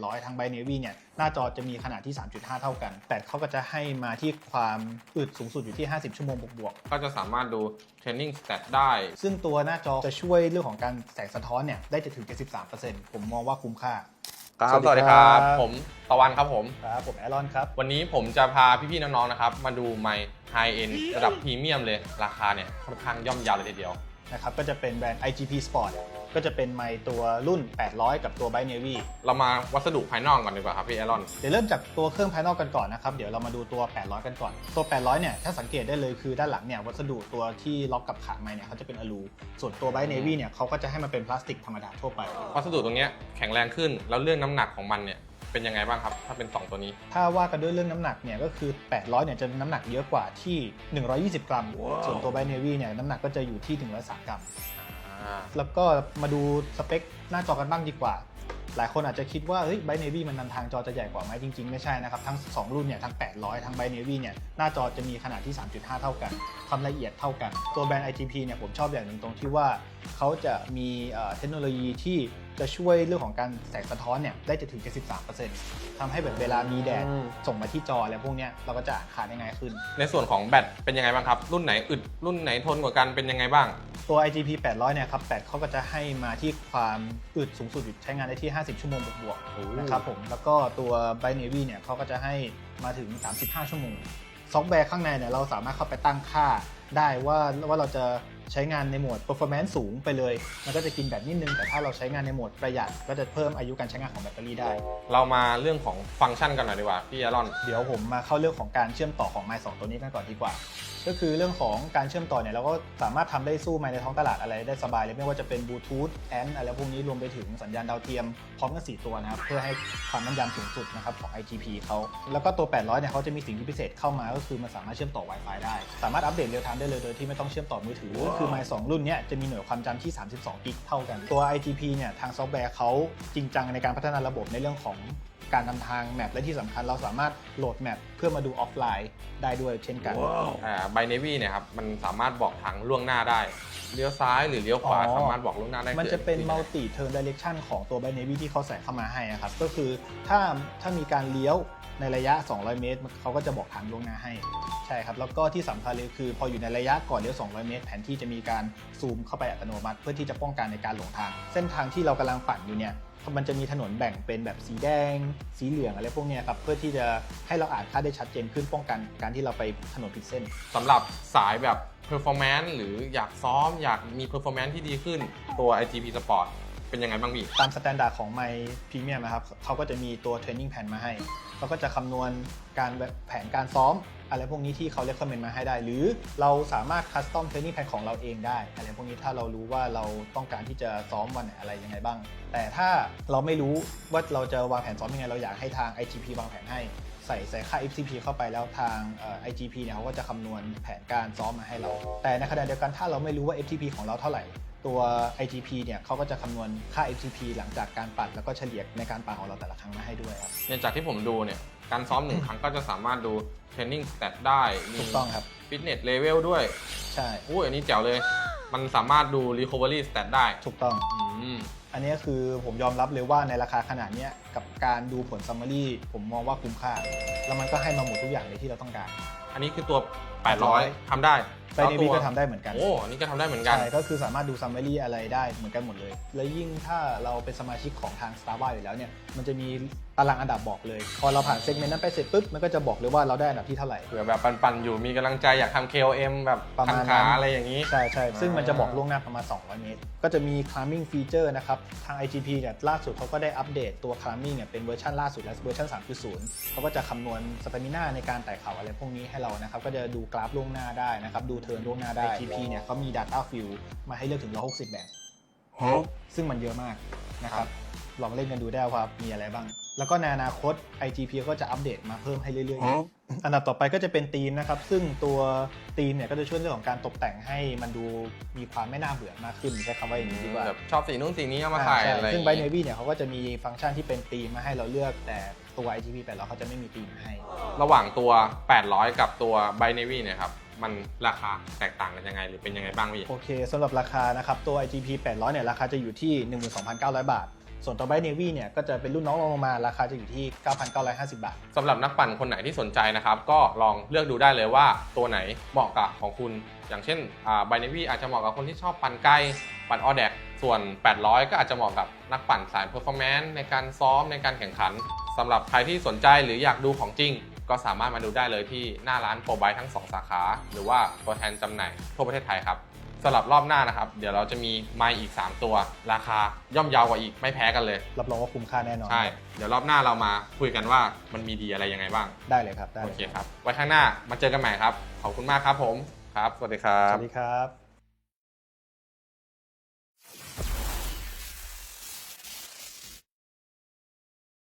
800ทั้ง b i Navy เนี่ยหน้าจอจะมีขนาดที่ 3.5 เท่ากัน แต่เขาก็จะให้มาที่ความอึดสูงสุดอยู่ที่ 50 ชั่วโมงบวกก็จะสามารถดูเทรนนิ่งสเตตได้ ๆซึ่งตัวหน้าจอจะช่วยเรื่องของการแสงสะท้อนเนี่ยได้ถึง 73%ผมมองว่าคุ้มค่า ครับสสวัวัสสดีดีคครัรับบผมตะวันครับผม ครับผมแอรอนครับ วันนี้ผมจะพาพี่ๆน้องๆนะครับ มาดูไมค์ไฮเอ็นระดับพรีเมียมเลย ราคาเนี่ยค่อนข้างย่อมเยาวเลยทีเดียว นะครับก็จะเป็นแบรนด์ IGP Sport ก็จะเป็นไมค์ตัวรุ่น 800 กับตัว b i Navy เรามาวัสดุภายนอกก่อนดีกว่าครับพี่แอรอน เดี๋ยวเริ่มจากตัวเครื่องภายนอกกันก่อนนะครับ เดี๋ยวเรามาดูตัว 800 กันก่อน ตัว 800 เนี่ย ถ้าสังเกตได้เลยคือด้านหลังเนี่ย วัสดุตัวที่ล็อกกับขาไม้เนี่ยเขาจะเป็นอลู ส่วนตัวไบเนวี่เนี่ยเขาก็จะให้มันเป็นพลาสติกธรรมดาทั่วไป วัสดุตรงเนี้ยแข็งแรงขึ้น แล้วเรื่องน้ำหนักของมันเนี่ยเป็นยังไงบ้างครับถ้าเป็น 2 ตัวนี้ ถ้าว่ากันด้วยเรื่องน้ำหนักเนี่ยก็คือ 800เนี่ยจะน้ำหนักเยอะกว่าที่ 120 กรัม ส่วนตัวไบเนวี่เนี่ยน้ำหนักก็จะอยู่ที่ 103 กรัมอ่า แล้วก็มาดูสเปคหน้าจอกันบ้างดีกว่า หลายคนอาจจะคิดว่าเฮ้ยไบเนวี่มันนำทางจอจะใหญ่กว่าไหมจริง ๆ ไม่ใช่นะครับ ทั้ง 2 รุ่นเนี่ยทั้ง 800 ทั้งไบเนวี่เนี่ยหน้าจอจะมีขนาดที่ 3.5 เท่ากัน ความละเอียดเท่ากัน ตัวแบรนด์ IGP เนี่ยผมชอบอย่างหนึ่งตรงที่ว่า เขาจะมีเอ่อเทคโนโลยีที่จะช่วยเรื่องของการแสงสะท้อนเนี่ยได้ถึง 73%ทำให้แบบเวลามีแดดอืมส่งมาที่จออะไรพวกเนี้ยเราก็จะอ่านค่าได้ง่ายขึ้น ในส่วนของแบตเป็นยังไงบ้างครับ รุ่นไหนอึดรุ่นไหนทนกว่ากันเป็นยังไงบ้าง ตัว IGP 800 เนี่ยครับแบตเขาก็จะให้มาที่ความอึดสูงสุดอยู่ใช้งานได้ที่ 50 ชั่วโมงบวกโอ้ๆนะครับผม แล้วก็ตัว b i Navy เนี่ยเขาก็จะให้มาถึง 35 ชั่วโมง ซอฟต์แวร์ข้างในเนี่ยเราสามารถเข้าไปตั้งค่าได้ว่าว่าเราจะใช้งานในโหมด performance สูงไปเลย มันก็จะกินแบตนิดนึง แต่ถ้าเราใช้งานในโหมดประหยัด ก็จะเพิ่มอายุการใช้งานของแบตเตอรี่ได้ เรามาเรื่องของฟังก์ชันกันหน่อยดีกว่า พี่แอรอน เดี๋ยวผมมาเข้าเรื่องของการเชื่อมต่อของไมค์สองตัวนี้กันก่อนดีกว่า ก็คือเรื่องของการเชื่อมต่อเนี่ยเราก็สามารถทำได้สู้ไมค์ในท้องตลาดอะไรได้สบายเลยไม่ว่าจะเป็นบลูทูธแอนอะไรพวกนี้รวมไปถึงสัญญาณดาวเทียมพร้อมกัน4ตัวนะครับเพื่อให้ความแม่นยำสูงสุดนะครับของ IGP เขาแล้วก็ตัว 800 เนี่ยเขาจะมีสิ่งที่พิเศษเข้ามาก็คือมันสามารถเชื่อมต่อ Wi-Fi ได้ สามารถอัปเดตเรียลไทม์ได้เลยโดยที่ไม่ต้องเชื่อมต่อมือถือ คือไมค์สองรุ่นเนี้ยจะมีหน่วยความจำที่ 32 กิกเท่ากันตัว IGP เนี่ยทางซอฟต์แวร์เขาจริงจังในการพัฒนาระบบในเรื่องของ การนำทางแมปและที่สำคัญเราสามารถโหลดแมปเพื่อมาดูออฟไลน์ได้ด้วยเช่นกันอ่าไบเนวี่เนี่ยครับมันสามารถบอกทางล่วงหน้าได้เลี้ยวซ้ายหรือเลี้ยวขวาอ๋อ สามารถบอกล่วงหน้าได้มันจะเป็น คือ multi turn direction ของตัว b i n a v y ที่เขาใส่เข้ามาให้อะครับ ก็คือถ้าถ้ามีการเลี้ยว ในระยะ 200 เมตรเขาก็จะบอกทางล่วงหน้าให้ใช่ครับแล้วก็ที่สำคัญเลยคือ พออยู่ในระยะก่อนเลี้ยว 200 เมตร แผนที่จะมีการซูมเข้าไปอัตโนมัติ เพื่อที่จะป้องกันในการหลงทาง เส้นทางที่เรากำลังปั่นอยู่เนี่ยมันจะมีถนนแบ่งเป็นแบบสีแดง สีเหลืองอะไรพวกนี้ครับเพื่อที่จะให้เราอ่านค่าได้ชัดเจนขึ้นป้องกันการที่เราไปถนนผิดเส้นสำหรับสายแบบ performance หรืออยากซ้อมอยากมี performance ที่ดีขึ้นตัว IGP Sport เป็นยังไงบ้างพี่ ตามสแตนดาร์ดของไมพรีเมียมนะครับเขาก็จะมีตัวเทรนนิ่งแผนมาให้เขาก็จะคำนวณการแบบแผนการซ้อม อะไรพวกนี้ที่เขาเรียกคอมเมนต์มาให้ได้ หรือเราสามารถคัสตอมเทรนนิ่งแผนของเราเองได้ อะไรพวกนี้ถ้าเรารู้ว่าเราต้องการที่จะซ้อมวันไหนอะไรยังไงบ้าง แต่ถ้าเราไม่รู้ว่าเราจะวางแผนซ้อมยังไงเราอยากให้ทาง IGP วางแผนให้ใส่ใส่ค่า FCP เข้าไปแล้วทางเอ่อ IGP เนี่ยเขาก็จะคำนวณแผนการซ้อมมาให้เรา แต่ในขณะเดียวกันถ้าเราไม่รู้ว่า FTP ของเราเท่าไหร่ ตัว IGP เนี่ยเขาก็จะคำนวณค่า FTP หลังจากการปัดแล้วก็เฉลี่ยในการปัดของเราแต่ละครั้งมาให้ด้วยครับ เนี่ยจากที่ผมดูเนี่ย การซ้อมหนึ่งครั้งก็จะสามารถดู training stat ได้มีถูกต้องครับ fitness level ด้วยใช่อุ้ยอันนี้แจ๋วเลย มันสามารถดู recovery stat ได้ถูกต้อง อืม อันนี้คือผมยอมรับเลยว่าในราคาขนาดเนี้ยกับการดูผล summary ผมมองว่าคุ้มค่า แล้วมันก็ให้มาหมดทุกอย่างเลยที่เราต้องการ อันนี้คือตัว 800ทำได้ไปในวีก็ทำได้เหมือนกัน โอ้อันนี้ก็ทำได้เหมือนกัน ใช่ ก็คือสามารถดู summary อะไรได้เหมือนกันหมดเลย แล้วยิ่งถ้าเราเป็นสมาชิกของทาง s t a r b u c k อยู่แล้วเนี่ย มันจะมีตารางอันดับบอกเลย พอเราผ่านเซกเมนต์นั้นไปเสร็จปุ๊บ มันก็จะบอกเลยว่าเราได้อันดับที่เท่าไหร่เผื่อแบบปันๆอยู่ มีกำลังใจอยากทำ KOM แบบประมาณทำขานั้นอะไรอย่างนี้ ใช่ใช่ซึ่งมันจะบอกอ่าล่วงหน้าประมาณ 200 เมตร ก็จะมี climbing feature นะครับ ทาง IGP เนี่ยล่าสุดเขาก็ได้อัปเดตตัว climbing เนี่ยเป็นเวอร์ชันล่าสุดและเวอร์ชัน3.0เขาก็จะคำนวณสเตมิน่าในการไต่เขาอะไรพวกนี้ให้เรานะครับ ก็จะดูกราฟล่วงหน้าได้นะครับ ดูเทิร์นล่วงหน้าได้ IGP เนี่ยเขามี data field มาให้เลือกถึง 160 แบบ ซึ่งมันเยอะมากนะครับ ลองเล่นกันดูได้ว่ามีอะไรบ้าง แล้วก็ในอนาคต IGP ก็จะอัปเดตมาเพิ่มให้เรื่อยๆ อันดับต่อไปก็จะเป็นธีมนะครับ ซึ่งตัวธีมเนี่ยก็จะช่วยเรื่องของการตกแต่งให้มันดูมีความไม่น่าเบื่อมากขึ้นใช้คำว่าอย่างนี้ดีกว่าแบบชอบสีนู้นสีนี้เอามาใส่ใช่อะไรอซึ่ย่างงไบนี้เนวี่เนี่ยเขาก็จะมีฟังก์ชันที่เป็นธีมมาให้เราเลือกแต่ตัว IGP 8เราเขาจะไม่มีธีมให้ ระหว่างตัว 800 กับตัว b i n a v y เนี่ยครับมันราคาแตกต่างกันยังไง หรือเป็นยังไงบ้างพี่ โอเคสำหรับราคานะครับ ตัว IGP 800 เนี่ย ราคาจะอยู่ที่ 12,900 บาท ส่วนตัว Bike Navy เนี่ยก็จะเป็นรุ่นน้องรองลงมาราคาจะอยู่ที่ 9,950 บาท สำหรับนักปั่นคนไหนที่สนใจนะครับ ก็ลองเลือกดูได้เลยว่าตัวไหนเหมาะกับของคุณ อย่างเช่นไบเนวี่อาจจะเหมาะกับคนที่ชอบปั่นไกล ปั่นออแดกส่วน 800 ก็อาจจะเหมาะกับนักปั่นสายเพอร์ฟอร์แมนซ์ในการซ้อมในการแข่งขันสำหรับใครที่สนใจหรืออยากดูของจริง ก็สามารถมาดูได้เลยที่หน้าร้านโปรไบทั้ง 2 สาขา หรือว่าตัวแทนจำหน่ายทั่วประเทศไทยครับ สำหรับรอบหน้านะครับ เดี๋ยวเราจะมีไมค์อีก 3 ตัว ราคาย่อมเยาวกว่าอีกไม่แพ้กันเลย รับรองว่าคุ้มค่าแน่นอนใช่ เดี๋ยวรอบหน้าเรามาคุยกันว่ามันมีดีอะไรยังไงบ้าง ได้เลยครับได้โอเลยเคครับ ไว้ข้างหน้ามาเจอกันใหม่ครับ ขอบคุณมากครับผม ครับ สวัสดีครัสบ วัสดีครับ